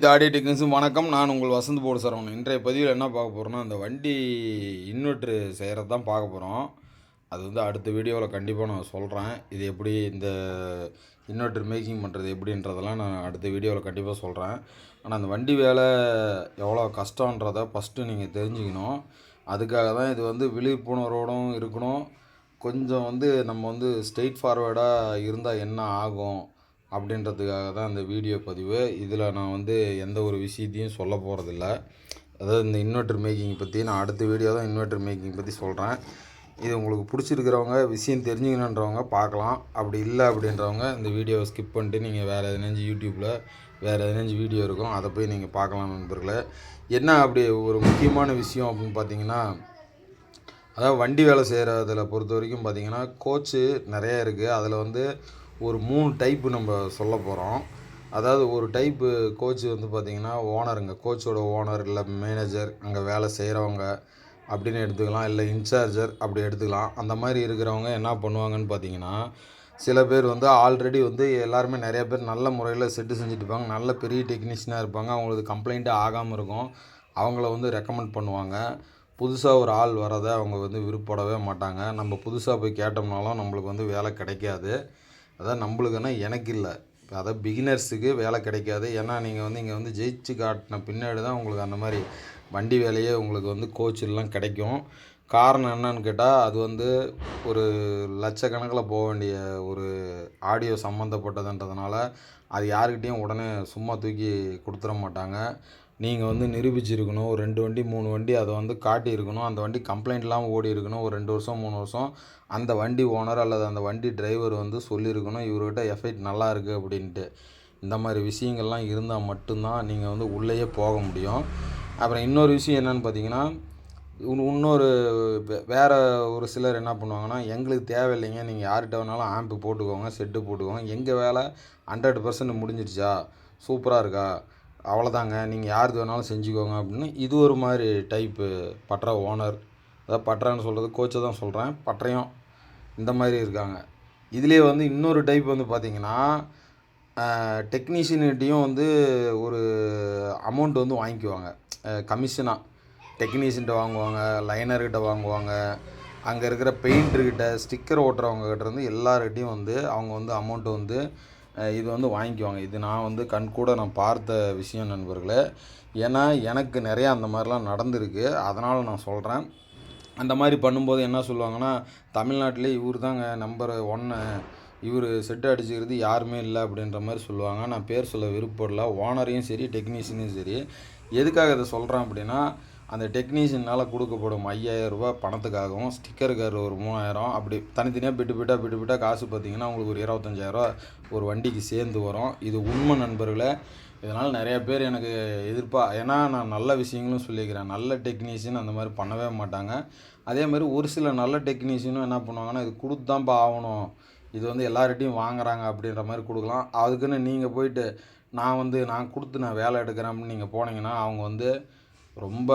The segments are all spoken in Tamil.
இது ஆடியோ டெக்னிக்ஸும் வணக்கம். நான் உங்கள் வசந்த் போடு சரவணன் இன்றைய பதிவில் என்ன பார்க்க போகிறோன்னா அந்த வண்டி இன்வெர்ட்ரு செய்கிறது தான் பார்க்க போகிறோம் அது வந்து அடுத்த வீடியோவில் கண்டிப்பாக நான் சொல்கிறேன் இது எப்படி இந்த இன்வெர்ட்ரு மேக்கிங் பண்ணுறது எப்படின்றதெல்லாம் நான் அடுத்த வீடியோவில் கண்டிப்பாக சொல்கிறேன் ஆனால் அந்த வண்டி வேலை எவ்வளோ கஷ்டன்றதை ஃபஸ்ட்டு நீங்கள் தெரிஞ்சுக்கணும். அதுக்காக தான் இது வந்து விழிப்புணர்வோடும் இருக்கணும். கொஞ்சம் வந்து நம்ம வந்து ஸ்ட்ரெயிட் ஃபார்வேர்டாக இருந்தால் என்ன ஆகும்? அப்படின்றதுக்காக தான் இந்த வீடியோ பதிவு. இதில் நான் வந்து எந்த ஒரு விஷயத்தையும் சொல்ல போகிறதில்ல அதாவது இந்த இன்வெர்ட்டர் மேக்கிங் பற்றி நான் அடுத்த வீடியோ தான் இன்வெர்டர் மேக்கிங் பற்றி சொல்கிறேன் இது உங்களுக்கு பிடிச்சிருக்கிறவங்க விஷயம் தெரிஞ்சுக்கணுன்றவங்க பார்க்கலாம். அப்படி இல்லை அப்படின்றவங்க இந்த வீடியோவை ஸ்கிப் பண்ணிட்டு நீங்கள் வேறு எதனாச்சும் யூடியூப்பில் வேறு எதனாச்சும் வீடியோ இருக்கும் அதை போய் நீங்கள் பார்க்கலாம் நண்பர்களே. என்ன அப்படி ஒரு முக்கியமான விஷயம் அப்படின்னு பார்த்தீங்கன்னா அதாவது வண்டி வேலை செய்கிறதில் பொறுத்த வரைக்கும் பார்த்தீங்கன்னா கோச்சு நிறைய இருக்குது அதில் வந்து ஒரு மூணு டைப்பு நம்ம சொல்ல போகிறோம் அதாவது ஒரு டைப்பு கோச் வந்து பார்த்திங்கன்னா ஓனருங்க கோச்சோட ஓனர் இல்லை மேனேஜர் அங்கே வேலை செய்கிறவங்க அப்படின்னு எடுத்துக்கலாம். இல்லை இன்சார்ஜர் அப்படி எடுத்துக்கலாம். அந்த மாதிரி இருக்கிறவங்க என்ன பண்ணுவாங்கன்னு பார்த்தீங்கன்னா சில பேர் வந்து ஆல்ரெடி வந்து எல்லாருமே நிறைய பேர் நல்ல முறையில் செட்டு செஞ்சுட்டு இருப்பாங்க. நல்ல பெரிய டெக்னீஷியனாக இருப்பாங்க. அவங்களுக்கு கம்ப்ளைண்ட்டே ஆகாமல் இருக்கும். அவங்கள வந்து ரெக்கமெண்ட் பண்ணுவாங்க. புதுசாக ஒரு ஆள் வரதை அவங்க வந்து விருப்பப்படவே மாட்டாங்க. நம்ம புதுசாக போய் கேட்டோம்னாலும் நம்மளுக்கு வந்து வேலை கிடைக்காது. அதான் நம்மளுக்குன்னா எனக்கு இல்லை அதான் பிகினர்ஸுக்கு வேலை கிடைக்காது. ஏன்னா நீங்கள் வந்து இங்கே வந்து ஜெயிச்சு காட்டின பின்னாடி தான் உங்களுக்கு அந்த மாதிரி வண்டி வேலையே உங்களுக்கு வந்து கோச்சில்லாம் கிடைக்கும். காரணம் என்னன்னு கேட்டால் அது வந்து ஒரு லட்சக்கணக்கில் போக வேண்டிய ஒரு ஆடியோ சம்மந்தப்பட்டதுன்றதுனால அது யாருக்கிட்டேயும் உடனே சும்மா தூக்கி கொடுத்துட மாட்டாங்க. நீங்கள் வந்து நிரூபிச்சிருக்கணும். ஒரு ரெண்டு வண்டி மூணு வண்டி அதை வந்து காட்டியிருக்கணும். அந்த வண்டி கம்ப்ளைண்ட் இல்லாமல் ஓடி இருக்கணும் ஒரு ரெண்டு வருஷம் மூணு வருஷம் அந்த வண்டி ஓனர் அல்லது அந்த வண்டி டிரைவர் வந்து சொல்லியிருக்கணும். இவர்கிட்ட எஃபெக்ட் நல்லா இருக்குது அப்படின்ட்டு. இந்த மாதிரி விஷயங்கள்லாம் இருந்தால் மட்டும்தான் நீங்கள் வந்து உள்ளேயே போக முடியும். அப்புறம் இன்னொரு விஷயம் என்னென்னு பார்த்தீங்கன்னா இன்னொரு வேறு ஒரு சிலர் என்ன பண்ணுவாங்கன்னா எங்களுக்கு தேவையில்லைங்க. நீங்கள் யார்கிட்ட வேணாலும் ஆம்பு போட்டுக்கோங்க செட்டு போட்டுக்கோங்க. எங்கள் வேலை ஹண்ட்ரட் பர்சன்ட் முடிஞ்சிருச்சா? சூப்பராக இருக்கா? அவ்வளோதாங்க. நீங்கள் யாருக்கு வேணாலும் செஞ்சுக்கோங்க அப்படின்னு. இது ஒரு மாதிரி டைப்பு பட்ற ஓனர் அதாவது பட்றான்னு சொல்கிறது கோச்சை தான் சொல்கிறேன் பட்டறையும் இந்த மாதிரி இருக்காங்க. இதுலேயே வந்து இன்னொரு டைப் வந்து பார்த்திங்கன்னா டெக்னீஷியன்கிட்டையும் வந்து ஒரு அமௌண்ட் வந்து வாங்கிக்குவாங்க. கமிஷனாக டெக்னீஷியன்கிட்ட வாங்குவாங்க லைனர்கிட்ட வாங்குவாங்க. அங்கே இருக்கிற பெயிண்டர்கிட்ட ஸ்டிக்கர் ஓட்டுறவங்ககிட்ட இருந்து எல்லார்கிட்டையும் வந்து அவங்க வந்து அமௌண்ட்டு வந்து இது வந்து வாங்கிக்குவாங்க. இது நான் வந்து கண் கூட நான் பார்த்த விஷயம் நண்பர்களே. ஏன்னா எனக்கு நிறையா அந்த மாதிரிலாம் நடந்திருக்கு. அதனால் நான் சொல்கிறேன் அந்த மாதிரி பண்ணும்போது என்ன சொல்லுவாங்கன்னா தமிழ்நாட்டிலே இவர் தாங்க நம்பர் ஒன்று இவர் செட் அடிச்சுக்கிறது யாருமே இல்லை அப்படின்ற மாதிரி சொல்லுவாங்க. நான் பேர் சொல்ல விருப்பப்படல. ஓனரையும் சரி டெக்னீஷியனையும் சரி. எதுக்காக இதை சொல்கிறேன் அப்படின்னா அந்த டெக்னீஷியனால் கொடுக்கப்படும் ஐயாயிரம் ரூபாய் பணத்துக்காகவும் ஸ்டிக்கருக்கார் ஒரு மூவாயிரம் அப்படி தனித்தனியாக பிட்டு பிட்டா பிட்டு பிட்டா காசு பார்த்தீங்கன்னா உங்களுக்கு ஒரு இருபத்தஞ்சாயிரரூவா ஒரு வண்டிக்கு சேர்ந்து வரும். இது உண்மை நண்பர்களே. இதனால் நிறைய பேர் எனக்கு எதிர்ப்பா ஏன்னா நான் நல்ல விஷயங்களும் சொல்லியிருக்கிறேன். நல்ல டெக்னீஷியன் அந்த மாதிரி பண்ணவே மாட்டாங்க. அதே மாதிரி ஒரு சில நல்ல டெக்னீஷியனும் என்ன பண்ணுவாங்கன்னா இது கொடுத்தாம்பா ஆகணும். இது வந்து எல்லார்கிட்டையும் வாங்குறாங்க அப்படின்ற மாதிரி கொடுக்கலாம். அதுக்குன்னு நீங்கள் போயிட்டு நான் வந்து நான் கொடுத்து நான் வேலை எடுக்கிறேன் அப்படின்னு நீங்கள் போனீங்கன்னா அவங்க வந்து ரொம்ப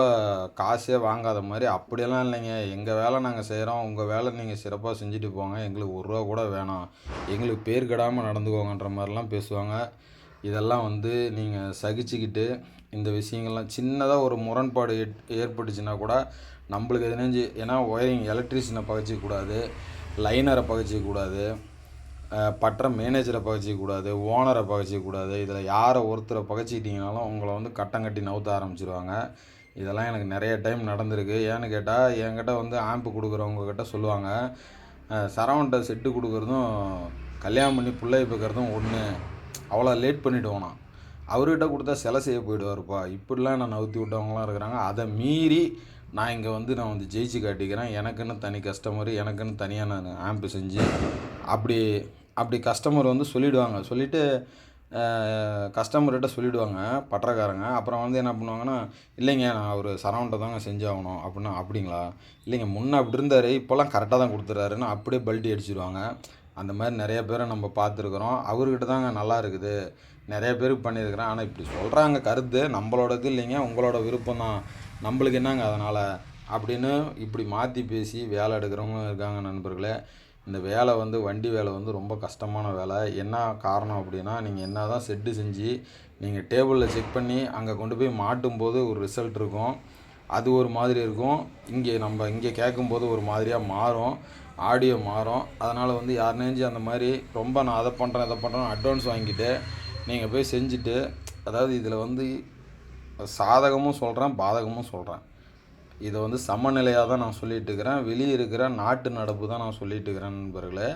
காசே வாங்காத மாதிரி அப்படியெல்லாம் இல்லைங்க. எங்கள் வேலை நாங்கள் செய்கிறோம் உங்கள் வேலை நீங்கள் சிறப்பாக செஞ்சுட்டு போங்க. எங்களுக்கு ஒரு ரூபா கூட வேணாம். எங்களுக்கு பேர் கெடாமல் நடந்துக்கோங்கன்ற மாதிரிலாம் பேசுவாங்க. இதெல்லாம் வந்து நீங்கள் சகிச்சுக்கிட்டு இந்த விஷயங்கள்லாம் சின்னதாக ஒரு முரண்பாடு ஏற் ஏற்பட்டுச்சுன்னா கூட நம்மளுக்கு எதுனாச்சு ஏன்னா ஒயரிங் எலக்ட்ரிஷியனை பகச்சிக்கூடாது லைனரை பகச்சிக்கூடாது பற்ற மேனேஜரை பகச்சிக்கூடாது ஓனரை பகச்சிக்கூடாது இதில் யாரை ஒருத்தரை பகச்சிக்கிட்டிங்கனாலும் உங்களை வந்து கட்டம் கட்டி நவுத்த ஆரம்பிச்சிருவாங்க. இதெல்லாம் எனக்கு நிறைய டைம் நடந்திருக்கு. ஏன்னு கேட்டால் என்கிட்ட வந்து ஆம்பு கொடுக்குறவங்க கிட்ட சொல்லுவாங்க சரவண்ட செட்டு கொடுக்குறதும் கல்யாணம் பண்ணி பிள்ளை பார்க்குறதும் ஒன்று அவ்வளோ லேட் பண்ணிவிடுவோம் அவர்கிட்ட கொடுத்தா சிலை செய்ய போயிடுவாருப்பா. இப்படிலாம் நான் நவுத்தி விட்டவங்களாம் இருக்கிறாங்க. அதை மீறி நான் இங்கே வந்து நான் வந்து ஜெயிச்சு காட்டிக்கிறேன். எனக்குன்னு தனி கஸ்டமர் எனக்குன்னு தனியாக நான் ஆம்பு செஞ்சு அப்படி அப்படி கஸ்டமர் வந்து சொல்லிவிடுவாங்க சொல்லிவிட்டு கஸ்டமர்கிட்ட சொல்லிவிடுவாங்க பட்டறக்காரங்க. அப்புறம் வந்து என்ன பண்ணுவாங்கன்னா இல்லைங்க நான் அவர் சரௌண்டை தாங்க செஞ்சாகணும். அப்படின்னா அப்படிங்களா? இல்லைங்க முன்னே அப்படி இருந்தார் இப்போல்லாம் கரெக்டாக தான் கொடுத்துட்றாருன்னு அப்படியே பல்ட்டி அடிச்சிடுவாங்க அந்த மாதிரி நிறைய பேரை நம்ம பார்த்துருக்குறோம். அவர்கிட்ட தாங்க நல்லா இருக்குது. நிறைய பேருக்கு பண்ணியிருக்கிறேன். ஆனால் இப்படி சொல்கிறாங்க கருத்து. நம்மளோடது இல்லைங்க உங்களோட விருப்பம் தான். நம்மளுக்கு என்னங்க அதனால்? அப்படின்னு இப்படி மாற்றி பேசி வேலை எடுக்கிறவங்க இருக்காங்க நண்பர்களே. இந்த வேலை வந்து வண்டி வேலை வந்து ரொம்ப கஷ்டமான வேலை. என்ன காரணம் அப்படின்னா நீங்கள் என்ன தான் செட்டு செஞ்சு நீங்கள் டேபிளில் செக் பண்ணி அங்கே கொண்டு போய் மாட்டும் போது ஒரு ரிசல்ட் இருக்கும். அது ஒரு மாதிரி இருக்கும். இங்கே நம்ம இங்கே கேட்கும்போது ஒரு மாதிரியாக மாறும். ஆடியோ மாறும். அதனால் வந்து யாருனேஞ்சு அந்த மாதிரி ரொம்ப நான் அதை பண்ணுறேன் இதை பண்ணுறேன் அட்வான்ஸ் வாங்கிட்டு நீங்கள் போய் செஞ்சுட்டு அதாவது இதில் வந்து சாதகமும் சொல்கிறேன் பாதகமும் சொல்கிறேன் இதை வந்து சமநிலையாக தான் நான் சொல்லிட்டு இருக்கிறேன். வெளியே இருக்கிற நாட்டு நடப்பு தான் நான் சொல்லிட்டு இருக்கிறேன் நண்பர்களே.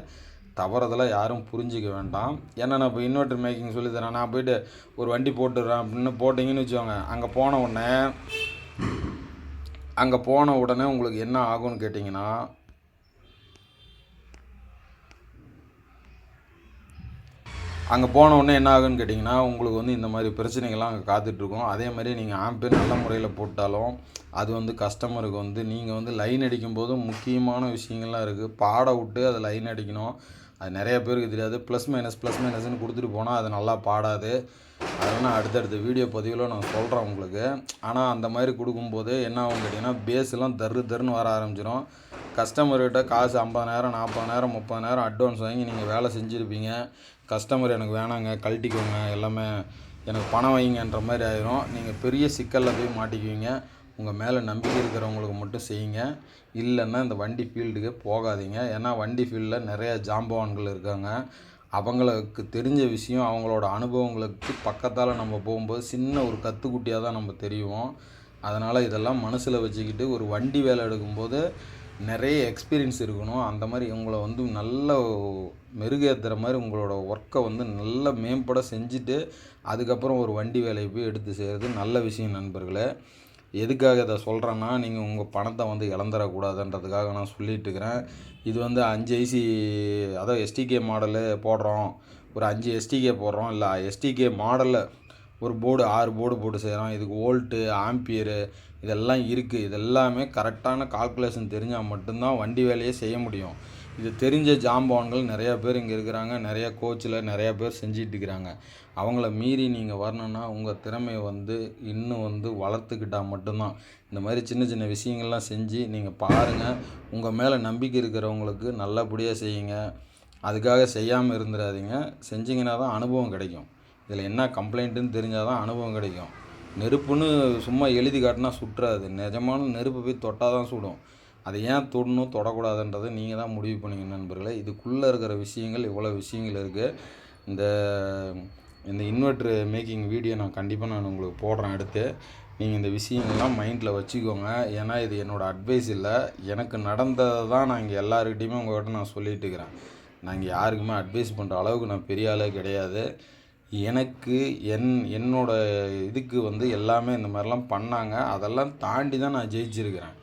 தவறுதலாக யாரும் புரிஞ்சிக்க வேண்டாம். ஏன்னா நான் இப்போ இன்வெர்டர் மேக்கிங் சொல்லித்தரேன் நான் போயிட்டு ஒரு வண்டி போட்டுடுறேன் அப்படின்னு போட்டிங்கன்னு வச்சுக்கோங்க. அங்கே போன உடனே அங்கே போன உடனே உங்களுக்கு என்ன ஆகும்னு கேட்டிங்கன்னா அங்கே போன உடனே என்ன ஆகுன்னு கேட்டிங்கன்னா உங்களுக்கு வந்து இந்த மாதிரி பிரச்சனைகள்லாம் அங்கே காத்துட்ருக்கோம் அதே மாதிரி நீங்கள் ஆம்பே நல்ல முறையில் போட்டாலும் அது வந்து கஸ்டமருக்கு வந்து நீங்கள் வந்து லைன் அடிக்கும்போது முக்கியமான விஷயங்கள்லாம் இருக்குது பாட விட்டு அதை லைன் அடிக்கணும். அது நிறைய பேருக்கு தெரியாது. ப்ளஸ் மைனஸ் ப்ளஸ் மைனஸ்னு கொடுத்துட்டு போனால் அது நல்லா பாடாது. அதனால் அடுத்தடுத்த வீடியோ பதிவில் நான் சொல்கிறேன் உங்களுக்கு. ஆனால் அந்த மாதிரி கொடுக்கும்போது என்ன ஆகும் கேட்டிங்கன்னா பேஸ்லாம் தரு தருன்னு வர ஆரம்பிச்சிடும் கஸ்டமர்கிட்ட காசு ஐம்பதாயிரம் நாற்பதாயிரம் முப்பதாயிரம் அட்வான்ஸ் வாங்கி நீங்கள் வேலை செஞ்சுருப்பீங்க. கஸ்டமர் எனக்கு வேணாங்க கழட்டிக்கோங்க எல்லாமே எனக்கு பணம் வைங்கன்ற மாதிரி ஆயிரும். நீங்கள் பெரிய சிக்கலில் போய் மாட்டிக்குவீங்க. உங்கள் மேலே நம்பிக்கை இருக்கிறவங்களுக்கு மட்டும் செய்யுங்க. இல்லைன்னா இந்த வண்டி ஃபீல்டுக்கு போகாதீங்க. ஏன்னா வண்டி ஃபீல்டில் நிறையா ஜாம்பவான்கள் இருக்காங்க. அவங்களுக்கு தெரிஞ்ச விஷயம் அவங்களோட அனுபவங்களுக்கு பக்கத்தால் நம்ம போகும்போது சின்ன ஒரு கத்துக்குட்டியாக தான் நம்ம தெரியும் அதனால் இதெல்லாம் மனசில் வச்சுக்கிட்டு ஒரு வண்டி வேலை எடுக்கும்போது நிறைய எக்ஸ்பீரியன்ஸ் இருக்கணும். அந்த மாதிரி உங்களை வந்து நல்ல மெருகேற்றுற மாதிரி உங்களோட ஒர்க்கை வந்து நல்ல மேம்பட செஞ்சுட்டு அதுக்கப்புறம் ஒரு வண்டி வேலையை போய் எடுத்து செய்கிறது நல்ல விஷயம் நண்பர்களே. எதுக்காக இதை சொல்கிறேன்னா நீங்கள் உங்கள் பணத்தை வந்து இழந்துடக்கூடாதுன்றதுக்காக நான் சொல்லிட்டு இருக்கிறேன். இது வந்து அஞ்சு ஐசி அதாவது எஸ்டிகே மாடலு போடுறோம். ஒரு அஞ்சு எஸ்டிகே போடுறோம். இல்லை எஸ்டிகே மாடலில் ஒரு போர்டு ஆறு போர்டு போட்டு செய்கிறோம் இதுக்கு ஓல்ட்டு ஆம்பியரு இதெல்லாம் இருக்குது இதெல்லாமே கரெக்டான கால்குலேஷன் தெரிஞ்சால் மட்டும்தான் வண்டி வேலையே செய்ய முடியும். இது தெரிஞ்ச ஜாம்பவான்கள் நிறையா பேர் இங்கே இருக்கிறாங்க நிறையா கோச்சில் நிறையா பேர் செஞ்சிட்டு இருக்கிறாங்க. அவங்கள மீறி நீங்கள் வரணுன்னா உங்கள் திறமையை வந்து இன்னும் வந்து வளர்த்துக்கிட்டால் மட்டும்தான். இந்த மாதிரி சின்ன சின்ன விஷயங்கள்லாம் செஞ்சு நீங்கள் பாருங்கள் உங்கள் மேலே நம்பிக்கை இருக்கிறவங்களுக்கு நல்லபடியாக செய்யுங்க. அதுக்காக செய்யாமல் இருந்துடாதீங்க செஞ்சிங்கன்னா தான் அனுபவம் கிடைக்கும். இதில் என்ன கம்ப்ளைண்ட்டுன்னு தெரிஞ்சால் தான் அனுபவம் கிடைக்கும். நெருப்புன்னு சும்மா எழுதி காட்டினா சுட்டுறாது. நிஜமான நெருப்பு போய் தொட்டால் தான் சுடும். அதை ஏன் தொடணும் தொடக்கூடாதுன்றதை நீங்கள் தான் முடிவு பண்ணிங்க நண்பர்களே. இதுக்குள்ளே இருக்கிற விஷயங்கள் இவ்வளோ விஷயங்கள் இருக்குது இந்த இந்த இன்வெர்ட்ரு மேக்கிங் வீடியோ நான் கண்டிப்பாக நான் உங்களுக்கு போடுறேன் அடுத்து. நீங்கள் இந்த விஷயங்கள்லாம் மைண்டில் வச்சுக்கோங்க. ஏன்னா இது என்னோடய அட்வைஸ் இல்லை. எனக்கு நடந்ததை தான் நான் இங்கே எல்லாருக்கிட்டையுமே உங்கள்கிட்ட நான் சொல்லிகிட்டு இருக்கிறேன். நான் இங்கே யாருக்குமே அட்வைஸ் பண்ணுற அளவுக்கு நான் பெரிய ஆளே கிடையாது. எனக்கு என் என்னோட இதுக்கு வந்து எல்லாமே இந்த மாதிரிலாம் பண்ணாங்க. அதெல்லாம் தாண்டி தான் நான் ஜெயிச்சிருக்கிறேன்.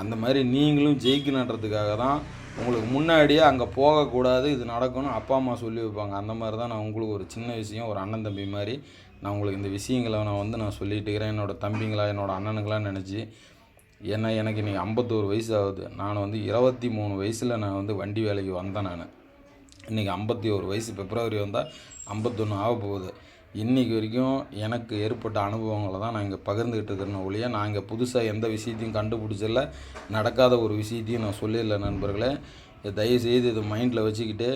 அந்த மாதிரி நீங்களும் ஜெயிக்கணுன்றதுக்காக தான் உங்களுக்கு முன்னாடியே அங்கே போகக்கூடாது இது நடக்கணும் அப்பா அம்மா சொல்லி வைப்பாங்க. அந்த மாதிரி தான் நான் உங்களுக்கு ஒரு சின்ன விஷயம் ஒரு அண்ணன் தம்பி மாதிரி நான் உங்களுக்கு இந்த விஷயங்களை நான் வந்து நான் சொல்லிட்டு இருக்கிறேன். என்னோடய தம்பிங்களா என்னோடய அண்ணனுங்களாம் நினச்சி ஏன்னா எனக்கு இன்றைக்கி ஐம்பத்தோரு வயசு ஆகுது நான் வந்து இருபத்தி மூணு வயசில் நான் வந்து வண்டி வேலைக்கு வந்தேன் நான். இன்றைக்கி ஐம்பத்தி ஒரு வயசு பிப்ரவரி வந்தால் ஐம்பத்தொன்று ஆக போகுது இன்றைக்கி வரைக்கும் எனக்கு ஏற்பட்ட அனுபவங்களை தான் நான் இங்கே பகிர்ந்துக்கிட்டு இருக்கிறேன் ஒழிய நான் இங்கே புதுசாக எந்த விஷயத்தையும் கண்டுபிடிச்சல நடக்காத ஒரு விஷயத்தையும் நான் சொல்லிடல நண்பர்களே. தயவுசெய்து இது மைண்டில் வச்சுக்கிட்டு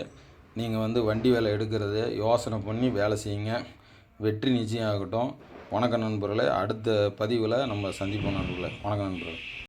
நீங்கள் வந்து வண்டி வேலை எடுக்கிறது யோசனை பண்ணி வேலை செய்யுங்க. வெற்றி நிச்சயம் ஆகட்டும். வணக்கம் நண்பர்களே. அடுத்த பதிவில் நம்ம சந்திப்போம் நண்பர்களே. வணக்கம் நண்பர்களே.